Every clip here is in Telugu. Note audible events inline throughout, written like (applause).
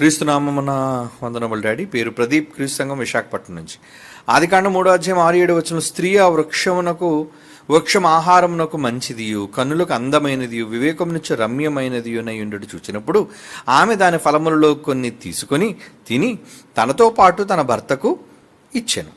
క్రీస్తునామమున వందనములు డాడీ. పేరు ప్రదీప్ క్రీస్తు సంఘం విశాఖపట్నం నుంచి. ఆదికాండం మూడో అధ్యాయం ఆరు ఏడు వచ్చిన స్త్రీ ఆ వృక్షమునకు వృక్షం ఆహారమునకు మంచిదియు కన్నులకు అందమైనదియు వివేకం నుంచి రమ్యమైనది ఉండుడు చూచినప్పుడు ఆమె దాని ఫలములలో కొన్ని తీసుకొని తిని తనతో పాటు తన భర్తకు ఇచ్చాను.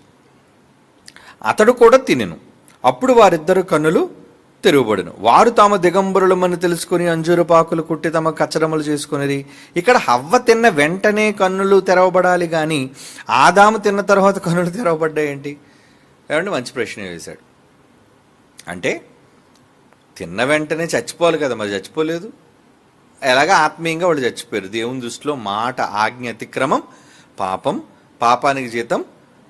అతడు కూడా తినెను. అప్పుడు వారిద్దరు కన్నులు తెరువబడును. వారు తాము దిగంబరులమని తెలుసుకుని అంజూరపాకులు కుట్టి తమ కచ్చడములు చేసుకునేది ఇక్కడ హవ్వ తిన్న వెంటనే కన్నులు తెరవబడాలి కానీ ఆదాము తిన్న తర్వాత కన్నులు తెరవబడ్డాయేంటి? ఏమంటే మంచి ప్రశ్న వేశాడు. అంటే తిన్న వెంటనే చచ్చిపోవాలి కదా మరి చచ్చిపోలేదు? ఎలాగ ఆత్మీయంగా వాళ్ళు చచ్చిపోయారు? దేవుని దృష్టిలో మాట ఆజ్ఞ అతిక్రమం పాపం పాపానికి జీతం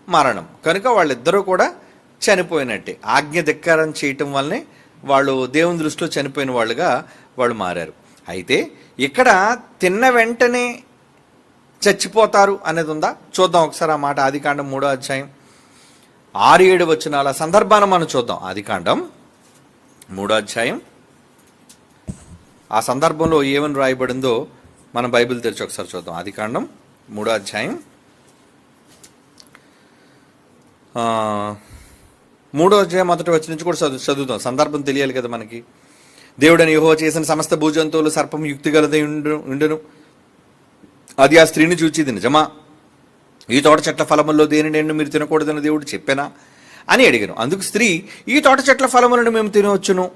మరణం. కనుక వాళ్ళిద్దరూ కూడా చనిపోయినట్టే. ఆజ్ఞ ధిక్కారం చేయటం వల్లనే వాళ్ళు దేవుని దృష్టిలో చనిపోయిన వాళ్ళుగా వాళ్ళు మారారు. అయితే ఇక్కడ తిన్న వెంటనే చచ్చిపోతారు అనేది ఉందా? చూద్దాం ఒకసారి ఆ మాట. ఆదికాండం మూడో అధ్యాయం ఆరు ఏడు వచ్చినాల సందర్భాన్ని మనం చూద్దాం. ఆదికాండం మూడో అధ్యాయం. ఆ సందర్భంలో ఏమని రాయబడిందో మనం బైబిల్ తెరిచి ఒకసారి చూద్దాం. ఆదికాండం మూడో అధ్యాయం. మూడో అధ్యాయం మొదటి వచ్చి నుంచి కూడా చదువు చదువుతాం సందర్భం తెలియాలి కదా మనకి. దేవుడని యోహో చేసిన సమస్త భూజంతువులు సర్పం యుక్తి గలదై ఉండు ఉండును. అది ఆ స్త్రీని చూచిది నిజమా ఈ తోట చెట్ల ఫలముల్లో దేని నేను మీరు తినకూడదని దేవుడు చెప్పానా? అని అడిగాను. అందుకు స్త్రీ ఈ తోట చెట్ల ఫలములను మేము తినవచ్చును.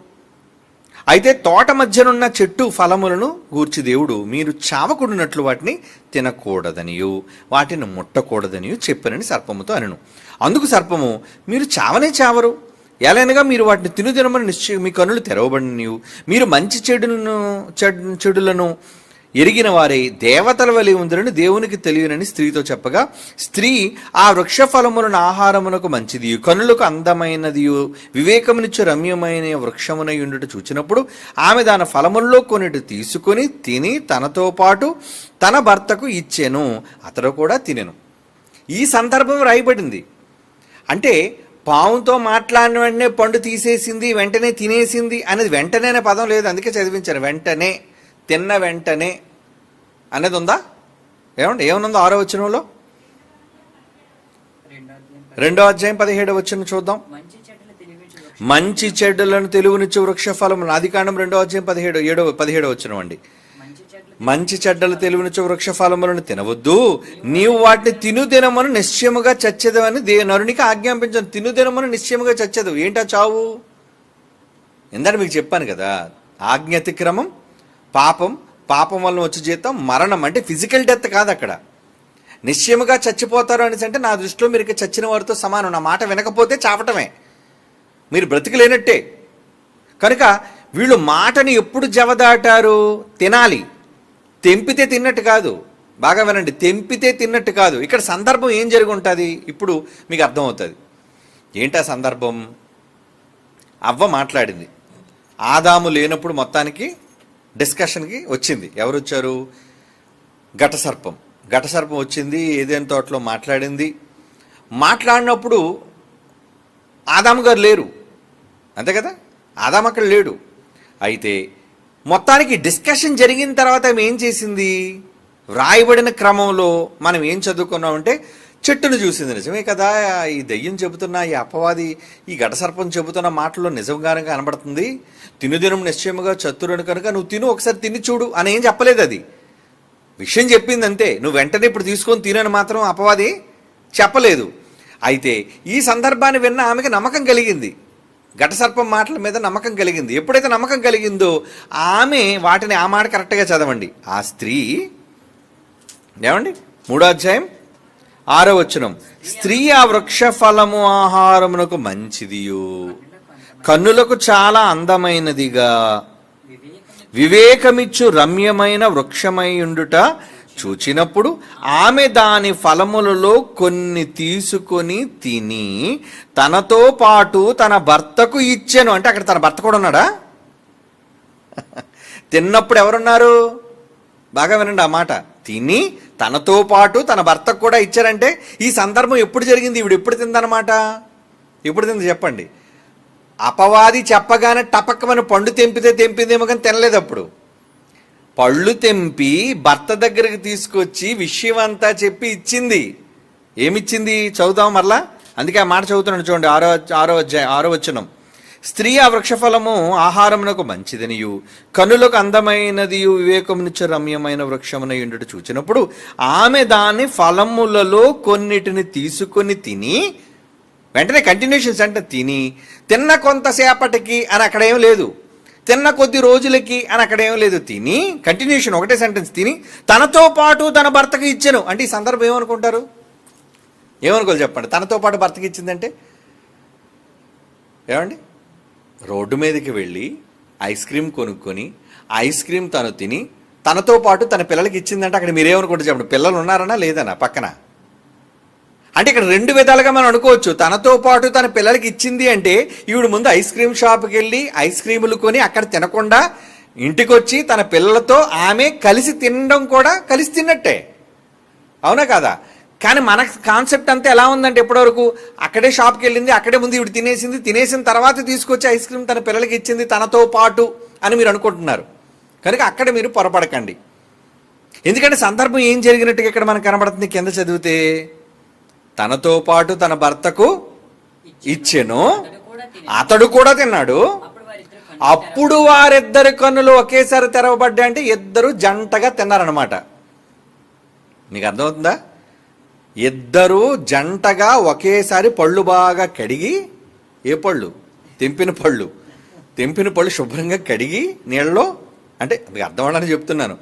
అయితే తోట మధ్యనున్న చెట్టు ఫలములను గూర్చి దేవుడు మీరు చావకుడినట్లు వాటిని తినకూడదనియు వాటిని ముట్టకూడదనియు చెప్పనని సర్పముతో అనను. అందుకు సర్పము మీరు చావనే చావరు. ఎలానగా మీరు వాటిని తినుదినమని నిశ్చయం మీ కన్నులు తెరవబడినయు మీరు మంచి చెడులను చెడ్- చెడులను ఎరిగిన వారే దేవతల వలె ఉందరని దేవునికి తెలియనని స్త్రీతో చెప్పగా స్త్రీ ఆ వృక్ష ఫలములను ఆహారమునకు మంచిది. కనులకు అందమైనది వివేకమునిచ్చు రమ్యమైన వృక్షమునై ఉండుట చూచినప్పుడు ఆమె దాని ఫలముల్లో కొన్నిటి తీసుకొని తిని తనతో పాటు తన భర్తకు ఇచ్చాను. అతడు కూడా తినెను. ఈ సందర్భం రాయబడింది. అంటే పావుతో మాట్లాడిన వెంటనే పండు తీసేసింది వెంటనే తినేసింది అనేది వెంటనే అనే పదం లేదు. అందుకే చదివించారు. వెంటనే. తిన్న వెంటనే అనేది ఉందా ఏమండి ఏమనుందో ఆరో వచ్చినంలో రెండో అధ్యాయం పదిహేడో వచ్చిన చూద్దాం. మంచి చెడ్డలు తెలివించు చెడ్డలను వృక్ష ఫలం అధికారం రెండో అధ్యాయం పదిహేడు ఏడో పదిహేడో వచ్చిన అండి. మంచి చెడ్డలు తెలివినిచ్చే వృక్ష ఫలములను తినవద్దు. నీవు వాటిని తిను దినమును నిశ్చయముగా చచ్చెదు అని దే నరునికి ఆజ్ఞాపించను. తిను దినమును నిశ్చయముగా చచ్చేదవు. ఏంటా చావు? ఇందాక మీకు చెప్పాను కదా ఆజ్ఞ అతిక్రమం పాపం పాపం వలన వచ్చే జీతం మరణం. అంటే ఫిజికల్ డెత్ కాదు అక్కడ. నిశ్చయముగా చచ్చిపోతారు అనేసి అంటే నా దృష్టిలో మీరు చచ్చిన వారితో సమానం. నా మాట వినకపోతే చావటమే. మీరు బ్రతికలేనట్టే. కనుక వీళ్ళు మాటని ఎప్పుడు జవదాటారు? తినాలి. తెంపితే తిన్నట్టు కాదు. బాగా వినండి. తెంపితే తిన్నట్టు కాదు. ఇక్కడ సందర్భం ఏం జరిగి ఉంటుంది? ఇప్పుడు మీకు అర్థమవుతుంది. ఏంటా సందర్భం? అవ్వ మాట్లాడింది. ఆదాము లేనప్పుడు మొత్తానికి డిస్కషన్కి వచ్చింది. ఎవరు వచ్చారు ఘటసర్పం ఘటసర్పం వచ్చింది ఏదైనా తోటలో మాట్లాడింది. మాట్లాడినప్పుడు ఆదాము గారు లేరు. అంతే కదా? ఆదాం అక్కడ లేడు. అయితే మొత్తానికి డిస్కషన్ జరిగిన తర్వాత ఏం చేసింది? వ్రాయబడిన క్రమంలో మనం ఏం చదువుకున్నామంటే చెట్టును చూసింది నిజమే కదా. ఈ దెయ్యం చెబుతున్న ఈ అపవాది ఈ ఘటసర్పం చెబుతున్న మాటల్లో నిజంగానే కనబడుతుంది. తినుదినం నిశ్చయముగా చతురుని కనుక నువ్వు తిను ఒకసారి తిని చూడు అని ఏం చెప్పలేదు అది. విషయం చెప్పింది అంతే నువ్వు వెంటనే ఇప్పుడు తీసుకొని తినని మాత్రం అపవాది చెప్పలేదు. అయితే ఈ సందర్భాన్ని విన్న ఆమెకి నమ్మకం కలిగింది. ఘటసర్పం మాటల మీద నమ్మకం కలిగింది. ఎప్పుడైతే నమ్మకం కలిగిందో ఆమె వాటిని ఆ మాట కరెక్ట్గా చదవండి. ఆ స్త్రీ ఏమండి? మూడో అధ్యాయం ఆరవచనం స్త్రీ ఆ వృక్ష ఫలము ఆహారమునకు మంచిదియు. కన్నులకు చాలా అందమైనదిగా. వివేకమిచ్చు రమ్యమైన వృక్షమై ఉండుట చూచినప్పుడు ఆమె దాని ఫలములలో కొన్ని తీసుకొని తిని తనతో పాటు తన భర్తకు ఇచ్చాను. అంటే అక్కడ తన భర్త కూడా ఉన్నాడా? (laughs) తిన్నప్పుడు ఎవరున్నారు? బాగా వినండి ఆ మాట. తిని తనతో పాటు తన భర్తకు కూడా ఇచ్చారంటే ఈ సందర్భం ఎప్పుడు జరిగింది? ఇవిడు ఎప్పుడు తిందనమాట ఎప్పుడు తింది చెప్పండి. అపవాది చెప్పగానే టపక్కమని పండు తెంపితే తెంపిందేమో కానీ తినలేదు అప్పుడు. పళ్ళు తెంపి భర్త దగ్గరికి తీసుకొచ్చి విషయం అంతా చెప్పి ఇచ్చింది. ఏమిచ్చింది? చదువుదాం మరలా? అందుకే ఆ మాట చదువుతున్నాను చూడండి ఆరో ఆరో అధ్యాయం ఆరో వచ్చినాం స్త్రీ ఆ వృక్షఫలము ఆహారమునకు మంచిదనియు. కనులకు అందమైనదియు వివేకమునుచ రమ్యమైన వృక్షమున ఉండుట చూచినప్పుడు ఆమె దాని ఫలములలో కొన్నిటిని తీసుకొని తిని వెంటనే కంటిన్యూషన్స్ అంటే తిని తిన్న కొంతసేపటికి అని అక్కడ ఏం లేదు. తిన్న కొద్ది రోజులకి అని అక్కడేం లేదు తిని కంటిన్యూషన్ ఒకటే సెంటెన్స్ తిని తనతో పాటు తన భర్తకి ఇచ్చాను. అంటే ఈ సందర్భం ఏమనుకుంటారు? ఏమనుకోవాలి చెప్పండి? తనతో పాటు భర్తకి ఇచ్చిందంటే? ఏమండి? రోడ్డు మీదకి వెళ్ళి ఐస్ క్రీమ్ కొనుక్కొని ఐస్ క్రీమ్ తను తిని తనతో పాటు తన పిల్లలకి ఇచ్చిందంటే అక్కడ మీరేమనుకుంటే చెప్పండి? పిల్లలు ఉన్నారనా లేదనా? పక్కన. అంటే ఇక్కడ రెండు విధాలుగా మనం అనుకోవచ్చు. తనతో పాటు తన పిల్లలకి ఇచ్చింది అంటే ఈవిడ ముందు ఐస్ క్రీమ్ షాప్కి వెళ్ళి ఐస్ క్రీములు కొని అక్కడ తినకుండా ఇంటికొచ్చి తన పిల్లలతో ఆమె కలిసి తినడం కూడా కలిసి తిన్నట్టే. అవునా కాదా? కానీ మన కాన్సెప్ట్ అంతా ఎలా ఉందంటే ఎప్పటివరకు అక్కడే షాప్కి వెళ్ళింది అక్కడే ముందు ఇవి తినేసింది తినేసిన తర్వాత తీసుకొచ్చి ఐస్ క్రీమ్ తన పిల్లలకి ఇచ్చింది తనతో పాటు అని మీరు అనుకుంటున్నారు. కనుక అక్కడ మీరు పొరపడకండి. ఎందుకంటే సందర్భం ఏం జరిగినట్టుగా ఇక్కడ మనకు కనబడుతుంది? కింద చదివితే తనతో పాటు తన భర్తకు ఇచ్చెను అతడు కూడా తిన్నాడు. అప్పుడు వారిద్దరి కన్నులు ఒకేసారి తెరవబడ్డా అంటే ఇద్దరు జంటగా తిన్నారనమాట మీకు అర్థమవుతుందా? ఇద్దరూ జంటగా ఒకేసారి పళ్ళు బాగా కడిగి ఏ పళ్ళు? తెంపిన పళ్ళు. తెంపిన పళ్ళు శుభ్రంగా కడిగి నీళ్ళలో అంటే మీకు అర్థం అవ్వాలని చెప్తున్నాను.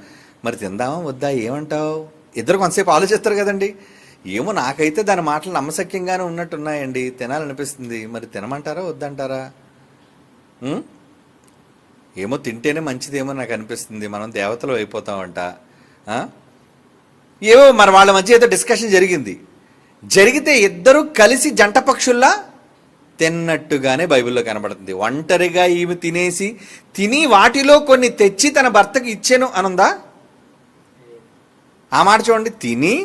మరి తిందామా వద్దా ఏమంటావు? ఇద్దరు కొంతసేపు ఆలోచిస్తారు కదండి. ఏమో నాకైతే దాని మాటలు నమ్మశక్యంగానే ఉన్నట్టున్నాయండి. తినాలనిపిస్తుంది. మరి తినమంటారా వద్దంటారా? ఏమో తింటేనే మంచిదేమో నాకు అనిపిస్తుంది. మనం దేవతలు అయిపోతామంట. ఏవో మరి వాళ్ళ మధ్య ఏదో డిస్కషన్ జరిగింది. జరిగితే ఇద్దరు కలిసి జంట పక్షుల్లా తిన్నట్టుగానే బైబిల్లో కనబడుతుంది. ఒంటరిగా ఈమె తినేసి తిని వాటిలో కొన్ని తెచ్చి తన భర్తకి ఇచ్చాను అనుందా? ఆ మాట చూడండి. తిని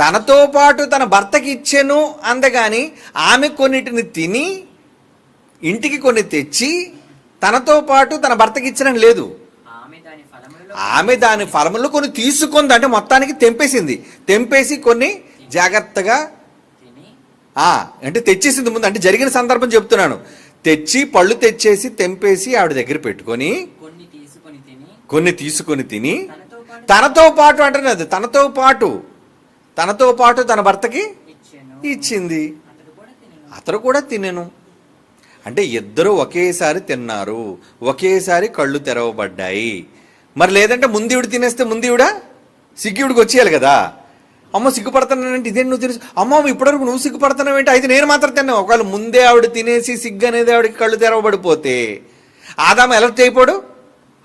తనతో పాటు తన భర్తకి ఇచ్చాను అందగాని ఆమె కొన్నిటిని తిని ఇంటికి కొన్ని తెచ్చి తనతో పాటు తన భర్తకి ఇచ్చనని లేదు. ఆమె దాని ఫలములు కొన్ని తీసుకుంది అంటే మొత్తానికి తెంపేసింది. తెంపేసి కొన్ని జాగ్రత్తగా అంటే తెచ్చేసింది ముందు అంటే జరిగిన సందర్భం చెప్తున్నాను. తెచ్చి పళ్ళు తెచ్చేసి తెంపేసి ఆవిడ దగ్గర పెట్టుకొని కొన్ని తీసుకొని తిని తనతో పాటు అంటున్నది తనతో పాటు తనతో పాటు తన భర్తకి ఇచ్చింది. అతడు కూడా తినెను. అంటే ఇద్దరు ఒకేసారి తిన్నారు ఒకేసారి కళ్ళు తెరవబడ్డాయి. మరి లేదంటే ముందీవుడు తినేస్తే ముందీవిడ సిగ్గివుడికి వచ్చేయాలి కదా. అమ్మ సిగ్గుపడుతున్నానంటే ఇదే నువ్వు తెలుసు అమ్మ ఇప్పటివరకు నువ్వు సిగ్గుపడుతున్నావు ఏంటి అయితే నేను మాత్రం తిన్నావు ఒకవేళ ముందే ఆవిడ తినేసి సిగ్గు అనేది ఆవిడకి కళ్ళు తెరవబడిపోతే ఆదామ ఎలర్ట్ అయిపోడు.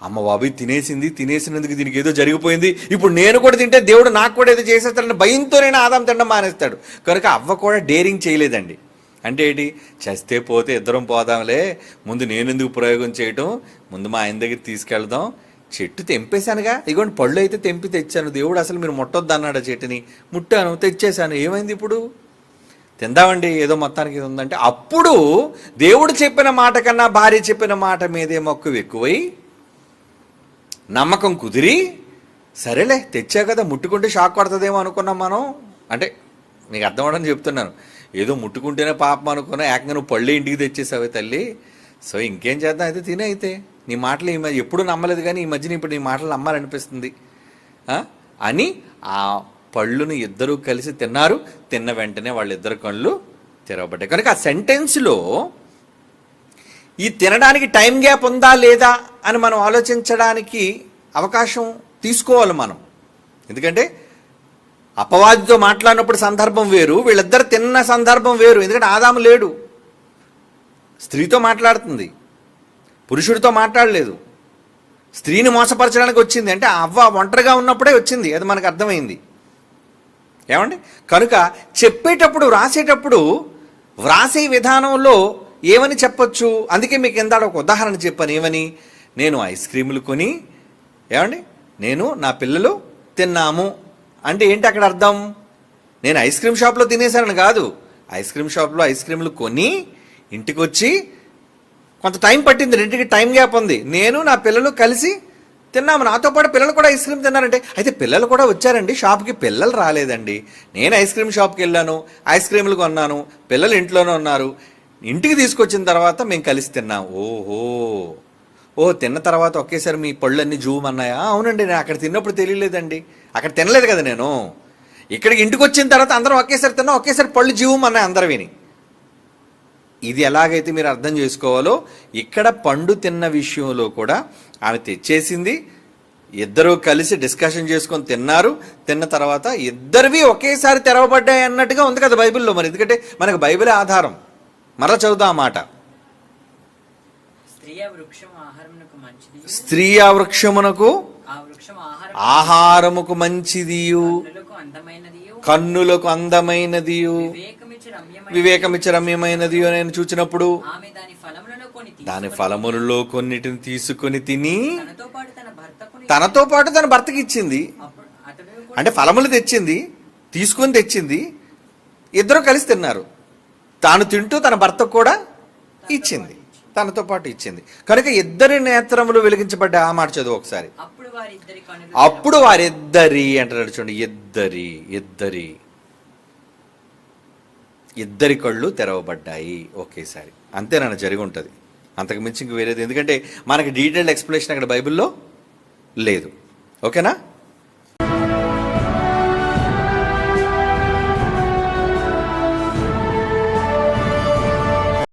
అమ్మ బాబు తినేసింది తినేసినందుకు దీనికి ఏదో జరిగిపోయింది. ఇప్పుడు నేను కూడా తింటే దేవుడు నాకు కూడా ఏదో చేసేస్తాడని భయంతో నేను ఆదాం తినడం మానేస్తాడు. కనుక అవ్వ కూడా డేరింగ్ చేయలేదండి. అంటే ఏంటి? చస్తే పోతే ఇద్దరం పోదాంలే. ముందు నేను ఎందుకు ప్రయోగం చేయటం? ముందు మా ఆయన దగ్గర తీసుకెళ్దాం. చెట్టు తెంపేశానుగా? ఇగోండి పళ్ళు అయితే తెంపి తెచ్చాను. దేవుడు అసలు మీరు ముట్టొద్దు అన్నాడు చెట్టుని? ముట్టాను తెచ్చేశాను. ఏమైంది ఇప్పుడు? తిందామండి ఏదో మొత్తానికి ఇది ఉందంటే. అప్పుడు దేవుడు చెప్పిన మాట కన్నా భార్య చెప్పిన మాట మీదే మక్కువ ఎక్కువై నమ్మకం కుదిరి సరేలే తెచ్చా కదా ముట్టుకుంటే షాక్ కొడుతుందేమో అనుకున్నాం మనం. అంటే నీకు అర్థం అవడం చెప్తున్నాను. ఏదో ముట్టుకుంటేనే పాపం అనుకున్నా ఏకంగా నువ్వు పళ్ళు ఇంటికి తెచ్చేసావే తల్లి. సో ఇంకేం చేద్దాం? అయితే తినే అయితే. నీ మాటలు ఈ మధ్య ఎప్పుడు నమ్మలేదు కానీ ఈ మధ్యన ఇప్పుడు నీ మాటలు నమ్మాలనిపిస్తుంది. అని ఆ పళ్ళును ఇద్దరూ కలిసి తిన్నారు. తిన్న వెంటనే వాళ్ళిద్దరు కళ్ళు తెరవబడ్డాయి. కనుక ఆ సెంటెన్స్లో ఈ తినడానికి టైం గ్యాప్ ఉందా లేదా అని మనం ఆలోచించడానికి అవకాశం తీసుకోవాలి మనం. ఎందుకంటే అపవాదితో మాట్లాడినప్పుడు సందర్భం వేరు వీళ్ళిద్దరు తిన్న సందర్భం వేరు. ఎందుకంటే ఆదాము లేడు. స్త్రీతో మాట్లాడుతుంది. పురుషుడితో మాట్లాడలేదు. స్త్రీని మోసపరచడానికి వచ్చింది. అంటే అవ్వ ఒంటరిగా ఉన్నప్పుడే వచ్చింది. అది మనకు అర్థమైంది. ఏమండి? కనుక చెప్పేటప్పుడు వ్రాసేటప్పుడు వ్రాసే విధానంలో ఏమని చెప్పొచ్చు? అందుకే మీకు ఇందాడ ఒక ఉదాహరణ చెప్పాను. ఏమని? నేను ఐస్ క్రీములు కొని ఏమండి? నేను నా పిల్లలు తిన్నాము. అంటే ఏంటి అక్కడ అర్థం? నేను ఐస్ క్రీమ్ షాప్లో తినేశానని కాదు. ఐస్ క్రీమ్ షాప్లో ఐస్ క్రీములు కొని ఇంటికి వచ్చి కొంత టైం పట్టింది రెండింటికి టైం గ్యాప్ ఉంది. నేను నా పిల్లలు కలిసి తిన్నాము. నాతో పాటు పిల్లలు కూడా ఐస్ క్రీమ్ తిన్నారంటే అయితే పిల్లలు కూడా వచ్చారండి. షాప్కి పిల్లలు రాలేదండి. నేను ఐస్ క్రీమ్ షాప్కి వెళ్ళాను ఐస్ క్రీమ్లు కొన్నాను పిల్లలు ఇంట్లోనే ఉన్నారు. ఇంటికి తీసుకొచ్చిన తర్వాత మేము కలిసి తిన్నాం. ఓహో. ఓ తిన్న తర్వాత ఒకేసారి మీ పళ్ళన్నీ జూమన్నాయా అవునండి నేను అక్కడ తిన్నప్పుడు తెలియలేదండి. అక్కడ తినలేదు కదా నేను. ఇక్కడికి ఇంటికి వచ్చిన తర్వాత అందరం ఒకేసారి తిన్నా ఒకేసారి పళ్ళు జీవం అన్నాయి అందరు విని ఇది ఎలాగైతే మీరు అర్థం చేసుకోవాలో ఇక్కడ పండు తిన్న విషయంలో కూడా ఆమె తెచ్చేసింది. ఇద్దరూ కలిసి డిస్కషన్ చేసుకొని తిన్నారు. తిన్న తర్వాత ఇద్దరివి ఒకేసారి తెరవబడ్డాయి అన్నట్టుగా ఉంది కదా బైబిల్లో మరి. ఎందుకంటే మనకు బైబిలే ఆధారం. మరలా చదువుదాం ఆ మాట. స్త్రీ మంచిది వృక్షమునకు ఆహారముకు మంచిదియు. కన్నులకు అందమైనది కన్నులకు అందమైనదియు. వివేకమిచ్చు రమ్యమైన వివేకమిచ్చ రమ్యమైనదియు నేను చూచినప్పుడు దాని ఫలములలో కొన్నిటిని తీసుకొని తిని తనతో పాటు తన భర్తకు ఇచ్చింది. అంటే ఫలములు తెచ్చింది తీసుకొని తెచ్చింది ఇద్దరు కలిసి తిన్నారు. తాను తింటూ తన భర్తకు కూడా ఇచ్చింది. తనతో పాటు ఇచ్చింది. కనుక ఇద్దరి నేత్రములు వెలిగించబడ్డ ఆ మాట చదువు ఒకసారి. అప్పుడు వారిద్దరి అంటారు చూడండి ఇద్దరి ఇద్దరి. ఇద్దరి కళ్ళు తెరవబడ్డాయి ఒకేసారి. అంతేనన్న జరిగి ఉంటుంది అంతకు మించి ఇంక వేరేది ఎందుకంటే మనకి డీటెయిల్డ్ ఎక్స్ప్లెనేషన్ అక్కడ బైబిల్లో లేదు. ఓకేనా?